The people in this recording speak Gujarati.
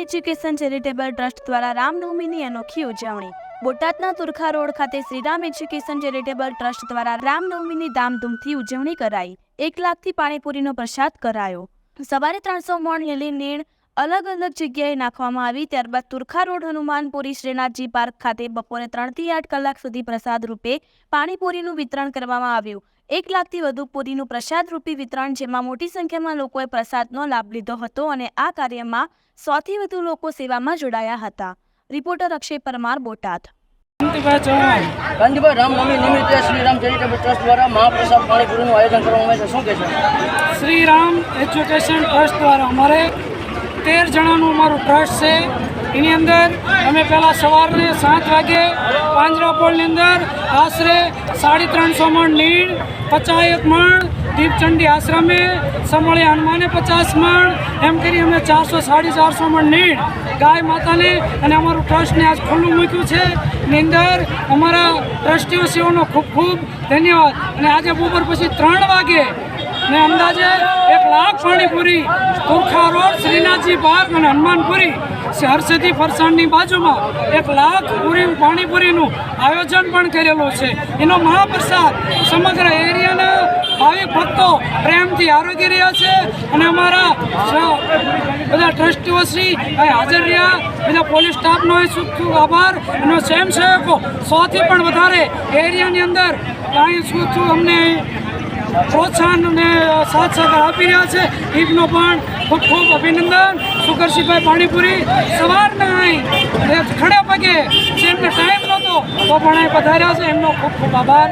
એજ્યુકેશન ચેરિટેબલ ટ્રસ્ટ દ્વારા રામનવમીની અનોખી ઉજવણી. બોટાદના તુરખા રોડ ખાતે શ્રીરામ એજ્યુકેશન ચેરિટેબલ ટ્રસ્ટ દ્વારા રામનવમીની ધામધૂમથી ઉજવણી કરાઈ. એક લાખથી પાણીપુરીનો પ્રસાદ કરાયો. સવારે ત્રણસો મણ લીલી નીણ અલગ અલગ જગ્યાએ નાખવામાં આવી ત્યારબાદ તુરખા રોડ હનુમાનપુરી શ્રીનાથજી પાર્ક ખાતે બપોરે ત્રણથી આઠ કલાક સુધી પ્રસાદ રૂપે પાણીપુરીનું વિતરણ કરવામાં આવ્યું. એક લાખથી વધુ પૂરીનું પ્રસાદ રૂપી વિતરણ જેમાં મોટી સંખ્યામાં લોકોએ પ્રસાદનો લાભ લીધો હતો અને આ કાર્યમાં સોથી વધુ લોકો સેવામાં જોડાયા હતા. રિપોર્ટર અક્ષય પરમાર બોટાદ. કાંતિભાઈ રામનવમી નિમિત્તે શ્રી રામ ચેરિટેબલ ટ્રસ્ટ દ્વારા મહાપ્રસાદ પાણીપુરીનું આયોજન કરવામાં આવે છે. શું કહેશો શ્રી રામ એજ્યુકેશન ટ્રસ્ટ દ્વારા અમારે તેર જણાનું અમારું ટ્રસ્ટ છે. એની અંદર અમે પહેલાં સવારને સાત વાગે પાંજરાપોળની અંદર આશરે સાડી ત્રણસો મણ નીણ પચાસ મણ, દીપચંડી આશ્રમે, સમળે હનુમાને પચાસ મણ, એમ કરી અમે ચારસો સાડી ચારસો મણ નીણ ગાય માતાને અને અમારું ટ્રસ્ટને આજ ખુલ્લું મૂક્યું છે. એની અંદર અમારા ટ્રસ્ટીઓ સેવાનો ખૂબ ખૂબ ધન્યવાદ. અને આજે બપોર પછી ત્રણ વાગે ને અંદાજે એક લાખ પાણીપુરી, તુરખા રોડ, શ્રીનાથજી પાર્ક અને હનુમાનપુરી, હર્ષદી ફરસાણની બાજુમાં એક લાખ પૂરી પાણીપુરીનું આયોજન પણ કરેલું છે. એનો મહાપ્રસાદ સમગ્ર એરિયાના ભાવિક ભક્તો પ્રેમથી આરોગી રહ્યા છે અને અમારા બધા ટ્રસ્ટીઓ શ્રી હાજર રહ્યા. બધા પોલીસ સ્ટાફનો સુખ ખૂબ આભાર અને સ્વયંસેવકો સોથી પણ વધારે એરિયાની અંદર કાંઈ શું અમને પ્રોત્સાહન અને સાથ સહકાર આપી રહ્યા છે. ઈદનો પણ ખૂબ ખૂબ અભિનંદન. સુકરશીભાઈ પાણીપુરી સવારના અહીં ખડે પગે. જેમને ટાઈમ નહોતો, તો પણ અહીં પધાર્યા છે. એમનો ખૂબ ખૂબ આભાર.